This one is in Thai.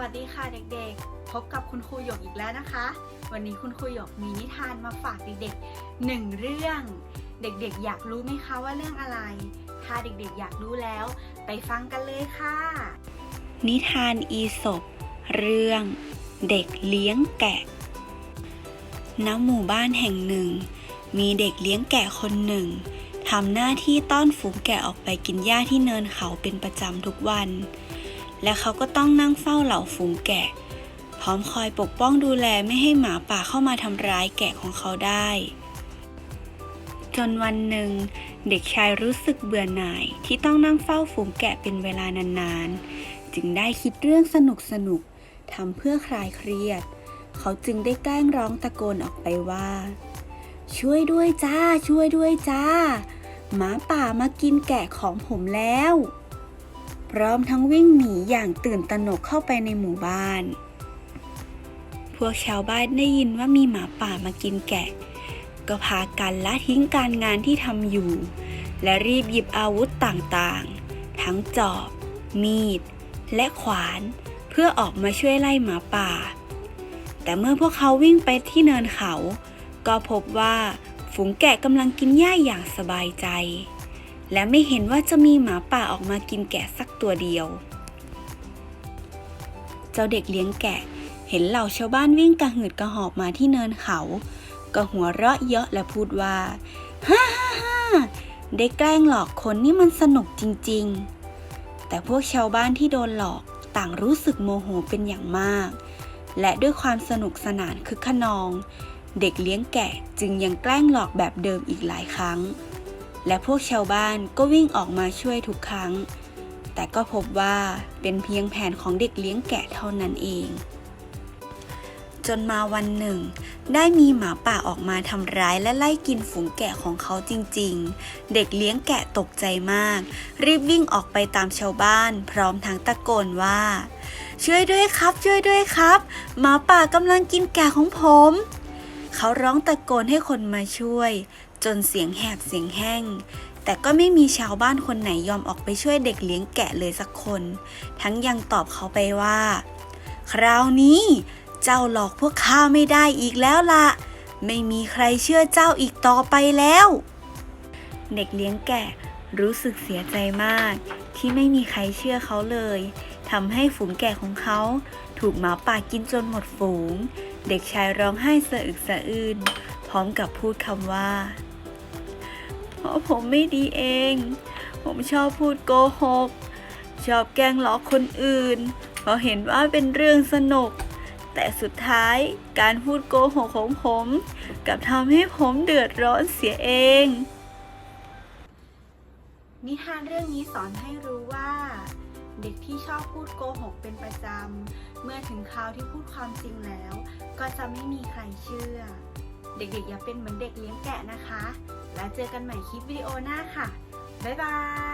วัสดีค่ะเด็กๆ พบกับคุณครูหยกอีกแล้วนะคะ วันนี้คุณครูหยกมีนิทานมาฝากเด็กๆหนึ่งเรื่อง เด็กๆ อยากรู้ไหมคะว่าเรื่องอะไร ถ้าเด็กๆ อยากรู้แล้ว ไปฟังกันเลยค่ะ นิทานอีสบเรื่องเด็กเลี้ยงแกะ ณ หมู่บ้านแห่งหนึ่ง มีเด็กเลี้ยงแกะคนหนึ่งทำหน้าที่ต้อนฝูงแกะออกไปกินหญ้าที่เนินเขาเป็นประจำทุกวัน และเขาก็ต้องนั่งเฝ้าเหล่าฝูงแกะ พร้อมคอยปกป้องดูแลไม่ให้หมาป่าเข้ามาทำร้ายแกะของเขาได้ จนวันหนึ่ง เด็กชายรู้สึกเบื่อหน่ายที่ต้องนั่งเฝ้าฝูงแกะเป็นเวลานานๆ จึงได้คิดเรื่องสนุกๆทำเพื่อคลายเครียด เขาจึงได้แกล้งร้องตะโกนออกไปว่า ช่วยด้วยจ้า ช่วยด้วยจ้า หมาป่ามากินแกะของผมแล้ว พร้อมทั้งวิ่งหนีอย่างตื่นตระหนกเข้าไปในหมู่บ้าน พวกชาวบ้านได้ยินว่ามีหมาป่ามากินแกะ ก็พากันละทิ้งการงานที่ทำอยู่ และรีบหยิบอาวุธต่างๆ ทั้งจอบ มีด และขวาน เพื่อออกมาช่วยไล่หมาป่า แต่เมื่อพวกเขาวิ่งไปที่เนินเขา ก็พบว่าฝูงแกะกำลังกินหญ้าอย่างสบายใจ และไม่เห็นว่าจะมีหมาป่าออกมากินแกะสักตัวเดียว เจ้าเด็กเลี้ยงแกะ เห็นเหล่าชาวบ้านวิ่งกระหืดกระหอบมาที่เนินเขา ก็หัวเราะเยาะและพูดว่าฮ่าฮ่าฮ่าได้แกล้งหลอกคนนี่มันสนุกจริง ๆ แต่พวกชาวบ้านที่โดนหลอกต่างรู้สึกโมโหเป็นอย่างมาก และด้วยความสนุกสนานคึกขนอง เด็กเลี้ยงแกะจึงยังแกล้งหลอกแบบเดิมอีกหลายครั้ง และพวกชาวบ้านก็วิ่งออกมาช่วยทุกครั้ง แต่ก็พบว่าเป็นเพียงแผนของเด็กเลี้ยงแกะเท่านั้นเอง จนมาวันหนึ่ง ได้มีหมาป่าออกมาทำร้ายและไล่กินฝูงแกะของเขาจริงๆ เด็กเลี้ยงแกะตกใจมาก รีบวิ่งออกไปตามชาวบ้าน พร้อมทั้งตะโกนว่า ช่วยด้วยครับ ช่วยด้วยครับ หมาป่ากำลังกินแกะของผม เขาร้องตะโกนให้คนมาช่วย จนเสียงแหบเสียงแห้ง แต่ก็ไม่มีชาวบ้านคนไหนยอมออกไปช่วยเด็กเลี้ยงแกะเลยสักคน ทั้งยังตอบเขาไปว่า คราวนี้เจ้าหลอกพวกข้าไม่ได้อีกแล้วละไม่มีใครเชื่อเจ้าอีกต่อไปแล้ว เด็กเลี้ยงแกะ รู้สึกเสียใจมาก ที่ไม่มีใครเชื่อเขาเลยทำให้ฝูงแกะของเขา ถูกหมาป่ากินจนหมดฝูง เด็กชายร้องไห้สะอึกสะอื้นพร้อมกับพูดคำว่าเพราะผมไม่ดีเอง ผมชอบพูดโกหก ชอบแกล้งล้อกคนอื่น เพราะเห็นว่าเป็นเรื่องสนุก แต่สุดท้ายการพูดโกหกของผม กับทำให้ผมเดือดร้อนเสียเอง นิทานเรื่องนี้สอนให้รู้ว่า เด็กที่ชอบพูดโกหกเป็นประจำ เมื่อถึงคราวที่พูดความจริงแล้ว ก็จะไม่มีใครเชื่อ เด็กๆอย่าเป็นเหมือนเด็กเลี้ยงแกะนะคะ แล้วเจอกันใหม่คลิปวิดีโอหน้าค่ะ บ๊ายบาย